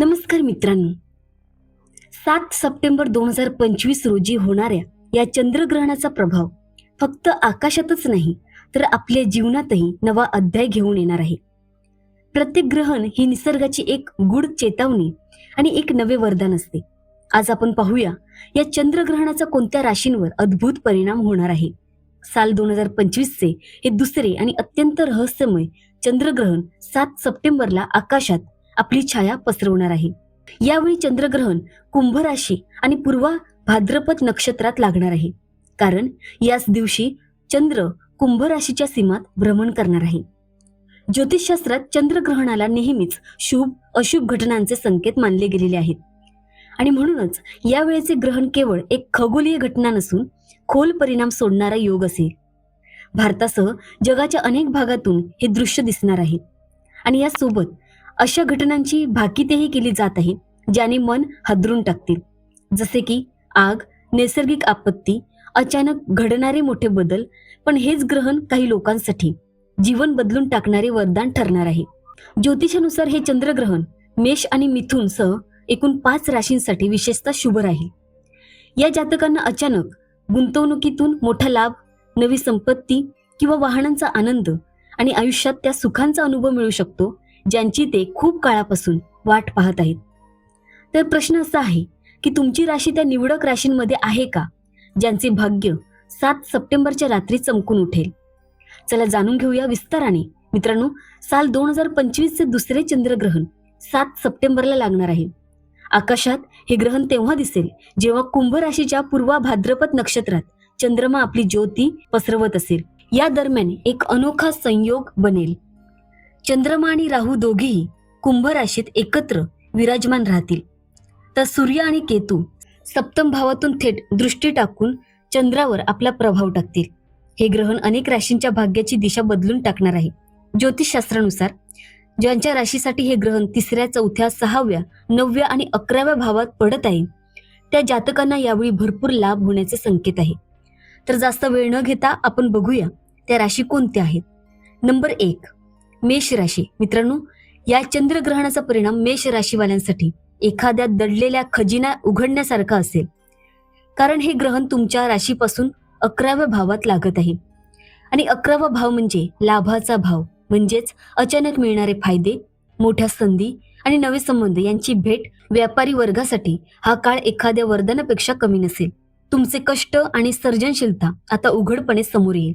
नमस्कार मित्रांनो. सात सप्टेंबर दोन हजार पंचवीस रोजी होणाऱ्या या चंद्रग्रहणाचा प्रभाव फक्त आकाशातच नाही तर आपल्या जीवनातही नवा अध्याय घेऊन येणार आहे. प्रत्येक ग्रहण ही निसर्गाची एक गुढ चेतावणी आणि एक नवे वरदान असते. आज आपण पाहूया या चंद्रग्रहणाचा कोणत्या राशींवर अद्भुत परिणाम होणार आहे? साल दोन हजार पंचवीसचे हे दुसरे आणि अत्यंत रहस्यमय चंद्रग्रहण सात सप्टेंबरला आकाशात आपली छाया पसरवणार आहे. यावेळी चंद्रग्रहण कुंभ राशी आणि पूर्वा भाद्रपद नक्षत्रात लागणार आहे. कारण याच दिवशी चंद्र कुंभ राशीच्या सीमात भ्रमण करणार आहे. ज्योतिषशास्त्रात चंद्रग्रहणाला नेहमीच शुभ अशुभ घटनांचे संकेत मानले गेलेले आहेत. आणि म्हणूनच यावेळेचे ग्रहण केवळ एक खगोलीय घटना नसून खोल परिणाम सोडणारा योग असेल. भारतासह जगाच्या अनेक भागातून हे दृश्य दिसणार आहे. आणि यासोबत अशा घटनांची भाकीतेही केली जात आहे ज्याने मन हादरून टाकतील. जसे की आग नैसर्गिक आपत्ती अचानक घडणारे मोठे बदल पण हेच ग्रहण काही लोकांसाठी. जीवन बदलून टाकणारे वरदान ठरणार आहे. ज्योतिषानुसार हे चंद्रग्रहण मेष आणि मिथून सह एकूण पाच राशींसाठी विशेषतः शुभ राहील. या जातकांना अचानक गुंतवणुकीतून मोठा लाभ नवी संपत्ती किंवा वाहनांचा आनंद आणि आयुष्यात त्या सुखांचा अनुभव मिळू शकतो ज्यांची ते खूप काळापासून वाट पाहत आहेत. तर प्रश्न असा आहे की तुमची राशी त्या निवडक राशींमध्ये आहे का? ज्यांचे भाग्य सात सप्टेंबरच्या रात्री चमकून उठेल. चला जाणून घेऊया विस्ताराने. मित्रांनो साल दोन हजार पंचवीस चे दुसरे चंद्रग्रहण सात सप्टेंबरला लागणार आहे. आकाशात हे ग्रहण तेव्हा दिसेल जेव्हा कुंभ राशीच्या पूर्वा भाद्रपद नक्षत्रात चंद्रमा आपली ज्योती पसरवत असेल. या दरम्यान एक अनोखा संयोग बनेल. चंद्रमा आणि राहू दोघेही कुंभ राशीत एकत्र विराजमान राहतील. तर सूर्य आणि केतू सप्तम भावातून थेट दृष्टी टाकून चंद्रावर आपला प्रभाव टाकतील. हे ग्रहण अनेक राशींच्या भाग्याची दिशा बदलून टाकणार आहे. ज्योतिषशास्त्रानुसार ज्यांच्या राशीसाठी हे ग्रहण तिसऱ्या चौथ्या सहाव्या नवव्या आणि अकराव्या भावात पडत आहे त्या जातकांना यावेळी भरपूर लाभ होण्याचे संकेत आहे. तर जास्त वेळ न घेता आपण बघूया त्या राशी कोणत्या आहेत. नंबर एक मेष राशी. मित्रांनो या चंद्रग्रहणाचा परिणाम मेष राशीवाल्यांसाठी एखाद्या दडलेल्या खजिना उघडण्यासारखा असेल. कारण हे ग्रहण तुमच्या राशीपासून अकराव्या भावात लागत आहे. आणि अकरावा भाव म्हणजे लाभाचा भाव. म्हणजेच अचानक मिळणारे फायदे मोठ्या संधी आणि नवे संबंध यांची भेट व्यापारी वर्गासाठी हा काळ एखाद्या वरदानापेक्षा कमी नसेल. तुमचे कष्ट आणि सर्जनशीलता आता उघडपणे समोर येईल.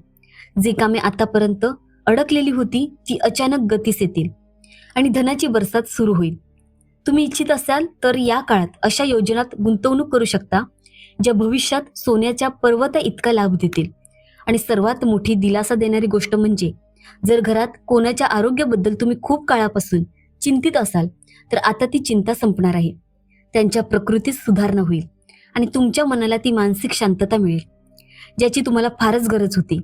जे कामे आतापर्यंत अडकलेली होती ती अचानक गतीस येतील आणि धनाची बरसात सुरू होईल. तुम्ही इच्छित असाल तर या काळात अशा योजनात गुंतवणूक करू शकता ज्या भविष्यात सोन्याच्या पर्वता इतका लाभ देतील. आणि सर्वात मोठी दिलासा देणारी गोष्ट म्हणजे जर घरात कोणाच्या आरोग्याबद्दल तुम्ही खूप काळापासून चिंतित असाल तर आता ती चिंता संपणार आहे. त्यांच्या प्रकृतीत सुधारणा होईल आणि तुमच्या मनाला ती मानसिक शांतता मिळेल ज्याची तुम्हाला फारच गरज होती.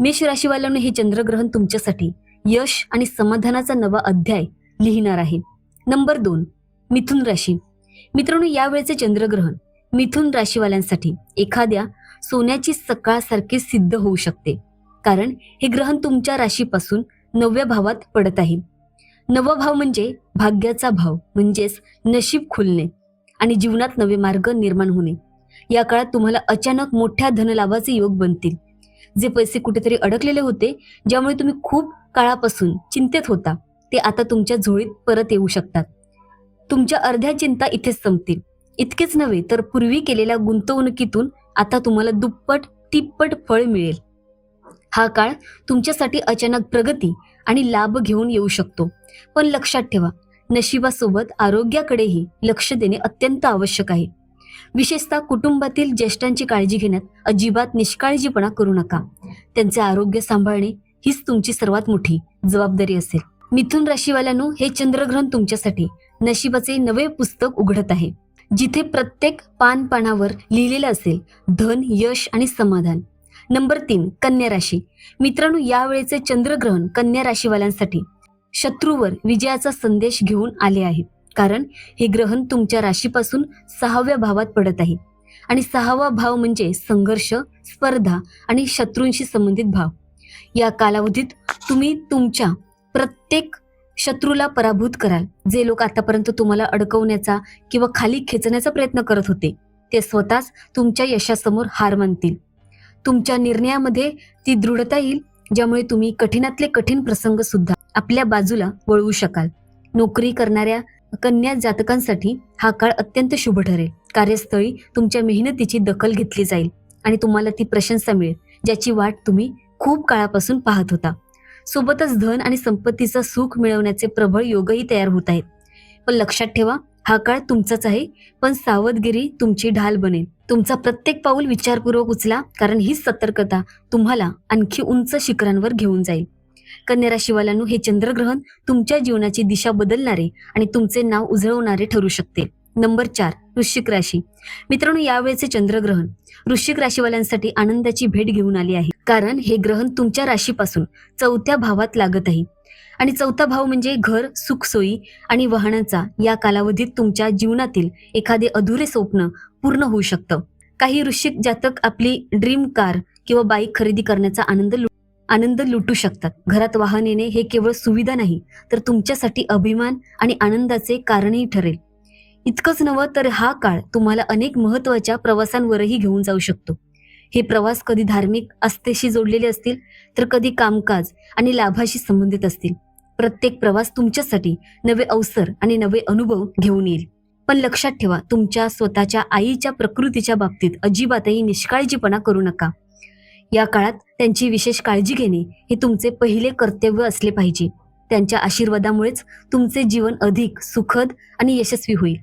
मेष राशीवाल्यांना हे चंद्रग्रहण तुमच्यासाठी यश आणि समाधानाचा नवा अध्याय लिहिणार आहे. नंबर दोन मिथुन राशी. मित्रांनो यावेळेचे चंद्रग्रहण मिथुन राशीवाल्यांसाठी एखाद्या सोन्याची सकाळसारखे सिद्ध होऊ शकते. कारण हे ग्रहण तुमच्या राशीपासून नवव्या भावात पडत आहे. नवा भाव म्हणजे भाग्याचा भाव म्हणजेच नशीब खुलणे आणि जीवनात नवे मार्ग निर्माण होणे. या काळात तुम्हाला अचानक मोठ्या धनलाभाचे योग बनतील. जे पैसे कुठेतरी अडकलेले होते ज्यामुळे तुम्ही खूप काळापासून चिंतेत होता ते आता तुमच्या झोळीत परत येऊ शकतात. तुमच्या अर्ध्या चिंता इथेच संपतील. इतकेच नव्हे तर पूर्वी केलेल्या गुंतवणुकीतून आता तुम्हाला दुप्पट तिप्पट फळ मिळेल. हा काळ तुमच्यासाठी अचानक प्रगती आणि लाभ घेऊन येऊ शकतो. पण लक्षात ठेवा नशिबासोबत आरोग्याकडेही लक्ष देणे अत्यंत आवश्यक आहे. विशेषतः कुटुंबातील ज्येष्ठांची काळजी घेण्यात अजिबात निष्काळजीपणा करू नका. त्यांचे आरोग्य सांभाळणे हीच तुमची सर्वात मोठी जबाबदारी असेल. मिथुन राशीवाल्यांनो हे चंद्रग्रहण तुमच्यासाठी नशिबाचे नवे पुस्तक उघडत आहे. जिथे प्रत्येक पान पानावर लिहिलेलं असेल धन यश आणि समाधान. नंबर तीन कन्या राशी. मित्रांनो यावेळेचे चंद्रग्रहण कन्या राशीवाल्यांसाठी शत्रूवर विजयाचा संदेश घेऊन आले आहे. कारण हे ग्रहण तुमच्या राशीपासून सहाव्या भावात पडत आहे. आणि सहावा भाव म्हणजे संघर्ष स्पर्धा आणि शत्रूंशी संबंधित भाव. या कालावधीत तुम्ही तुमच्या प्रत्येक शत्रूला पराभूत कराल. जे लोक आतापर्यंत तुम्हाला अडकवण्याचा किंवा खाली खेचण्याचा प्रयत्न करत होते ते स्वतःच तुमच्या यशासमोर हार मानतील. तुमच्या निर्णयामध्ये ती दृढता येईल ज्यामुळे तुम्ही कठीणातले कठीण प्रसंग सुद्धा आपल्या बाजूला वळवू शकाल. नोकरी करणाऱ्या कन्या जातकांसाठी हा काळ अत्यंत शुभ ठरेल. कार्यस्थळी तुमच्या मेहनतीची दखल घेतली जाईल आणि तुम्हाला ती प्रशंसा मिळेल ज्याची वाट तुम्ही खूप काळापासून पाहत होता. सोबतच धन आणि संपत्तीचा सुख मिळवण्याचे प्रबळ योगही तयार होत आहेत. पण लक्षात ठेवा हा काळ तुमचाच आहे पण सावधगिरी तुमची ढाल बनेल. तुमचा प्रत्येक पाऊल विचारपूर्वक उचला कारण हीच सतर्कता तुम्हाला आणखी उंच शिखरांवर घेऊन जाईल. कन्या राशीवाल्यांनो हे चंद्रग्रहण तुमच्या जीवनाची दिशा बदलणारे आणि तुमचे नाव उजळवणारे ठरू शकते. नंबर चार वृश्चिक राशी. मित्रांनो यावेळेचे चंद्रग्रहण वृश्चिक राशीवाल्यांसाठी आनंदाची भेट घेऊन आली आहे. कारण हे ग्रहण तुमच्या राशीपासून चौथ्या भावात लागत आहे. आणि चौथा भाव म्हणजे घर सुखसोयी आणि वाहनांचा या कालावधीत तुमच्या जीवनातील एखादे अधुरे स्वप्न पूर्ण होऊ शकतं. काही वृश्चिक जातक आपली ड्रीम कार किंवा बाईक खरेदी करण्याचा आनंद लु- आनंद लुटू शकतात. घरात वाहन येणे हे केवळ सुविधा नाही तर तुमच्यासाठी अभिमान आणि आनंदाचे कारणही ठरेल. इतकंच नवं तर हा काळ तुम्हाला अनेक महत्त्वाच्या प्रवासांवरही घेऊन जाऊ शकतो. हे प्रवास कधी धार्मिक आस्थेशी जोडलेले असतील तर कधी कामकाज आणि लाभाशी संबंधित असतील. प्रत्येक प्रवास तुमच्यासाठी नवे अवसर आणि नवे अनुभव घेऊन येईल. पण लक्षात ठेवा तुमच्या स्वतःच्या आईच्या प्रकृतीच्या बाबतीत अजिबातही निष्काळजीपणा करू नका. या काळात त्यांची विशेष काळजी घेणे हे तुमचे पहिले कर्तव्य असले पाहिजे. त्यांच्या आशीर्वादामुळेच तुमचे जीवन अधिक सुखद आणि यशस्वी होईल.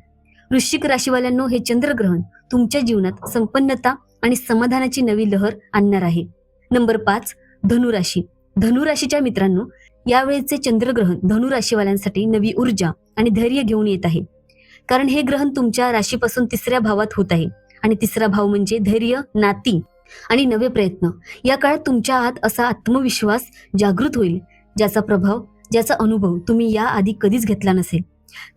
वृश्चिक राशीवाल्यांनो हे चंद्रग्रहण तुमच्या जीवनात संपन्नता आणि समाधानाची नवी लहर आणणार आहे. नंबर पाच धनुराशी. धनुराशीच्या मित्रांनो यावेळेचे चंद्रग्रहण धनुराशीवाल्यांसाठी नवी ऊर्जा आणि धैर्य घेऊन येत आहे. कारण हे ग्रहण तुमच्या राशीपासून तिसऱ्या भावात होत आहे. आणि तिसरा भाव म्हणजे धैर्य नाती. आणि नवे प्रयत्न. या काळात तुमच्या आत असा आत्मविश्वास जागृत होईल ज्याचा प्रभाव ज्याचा अनुभव तुम्ही याआधी कधीच घेतला नसेल.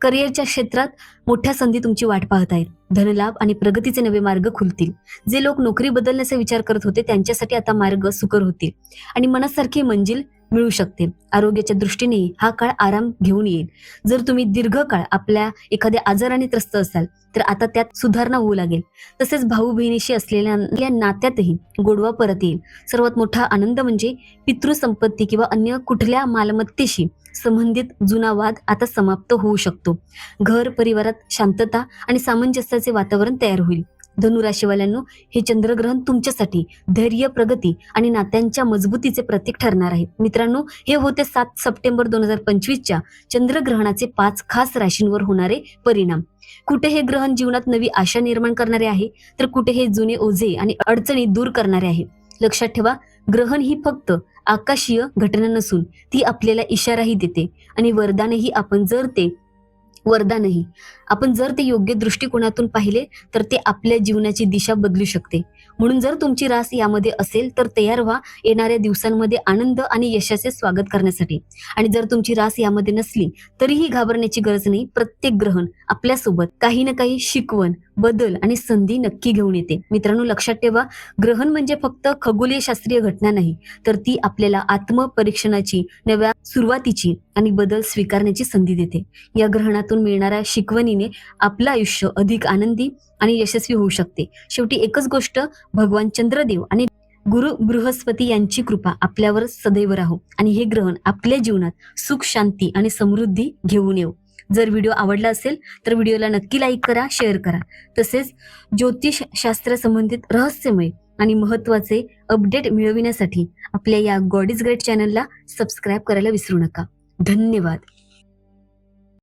करिअरच्या क्षेत्रात मोठ्या संधी तुमची वाट पाहत आहेत. धनलाभ आणि प्रगतीचे नवे मार्ग खुलतील. जे लोक नोकरी बदलण्याचा विचार करत होते त्यांच्यासाठी आता मार्ग सुकर होतील. आणि मनासारखी मंजिल मिळू शकते आरोग्याच्या दृष्टीने हा काळ आराम घेऊन येईल. जर तुम्ही दीर्घकाळ आपल्या एखाद्या आजाराने त्रस्त असाल तर आता त्यात सुधारणा होऊ लागेल. तसेच भाऊ बहिणीशी असलेल्या या नात्यातही गोडवा परत येईल. सर्वात मोठा आनंद म्हणजे पितृसंपत्ती किंवा अन्य कुठल्या मालमत्तेशी संबंधित जुना वाद आता समाप्त होऊ शकतो. घर परिवारात शांतता आणि सामंजस्याचे वातावरण तयार होईल. धनुराशीवाल्यांनो हे चंद्रग्रहण तुमच्यासाठी धैर्य प्रगती आणि नात्यांच्या मजबूतीचे प्रतीक ठरणार आहे. मित्रांनो हे होते सात सप्टेंबर दोन हजार पंचवीसच्या चंद्रग्रहणाचे पाच खास राशींवर होणारे परिणाम. कुठे हे ग्रहण जीवनात नवी आशा निर्माण करणारे आहे? तर कुठे हे जुने ओझे आणि अडचणी दूर करणारे आहे? लक्षात ठेवा ग्रहण ही फक्त आकाशीय घटना नसून ती आपल्याला इशाराही देते आणि वरदानही आपण जर ते वरदानही आपण जर ते योग्य दृष्टिकोनातून पाहिले तर ते आपल्या जीवनाची दिशा बदलू शकते. म्हणून जर तुमची रास यामध्ये असेल तर तयार व्हा येणाऱ्या दिवसांमध्ये आनंद आणि यशाचे स्वागत करण्यासाठी. आणि जर तुमची रास यामध्ये नसली तरीही घाबरण्याची गरज नाही. प्रत्येक ग्रहण आपल्यासोबत. काही ना काही शिकवण बदल आणि संधी नक्की घेऊन येते. मित्रांनो लक्षात ठेवा ग्रहण म्हणजे फक्त खगोलीय शास्त्रीय घटना नाही तर ती आपल्याला आत्मपरीक्षणाची नव्या सुरुवातीची आणि बदल स्वीकारण्याची संधी देते. या ग्रहणातून मिळणाऱ्या शिकवणीने आपलं आयुष्य अधिक आनंदी आणि यशस्वी होऊ शकते. शेवटी एकच गोष्ट भगवान चंद्रदेव आणि गुरु बृहस्पती यांची कृपा आपल्यावर सदैव राहो आणि हे ग्रहण आपल्या जीवनात सुख शांती आणि समृद्धी घेऊन येऊ जर व्हिडिओ आवडला असेल तर व्हिडिओला नक्की लाईक करा शेअर करा. तसेच ज्योतिष शास्त्र संबंधित रहस्यमय आणि महत्त्वाचे अपडेट मिळविण्यासाठी आपल्या या गॉड इज ग्रेट चॅनलला सबस्क्राईब करायला विसरू नका. धन्यवाद.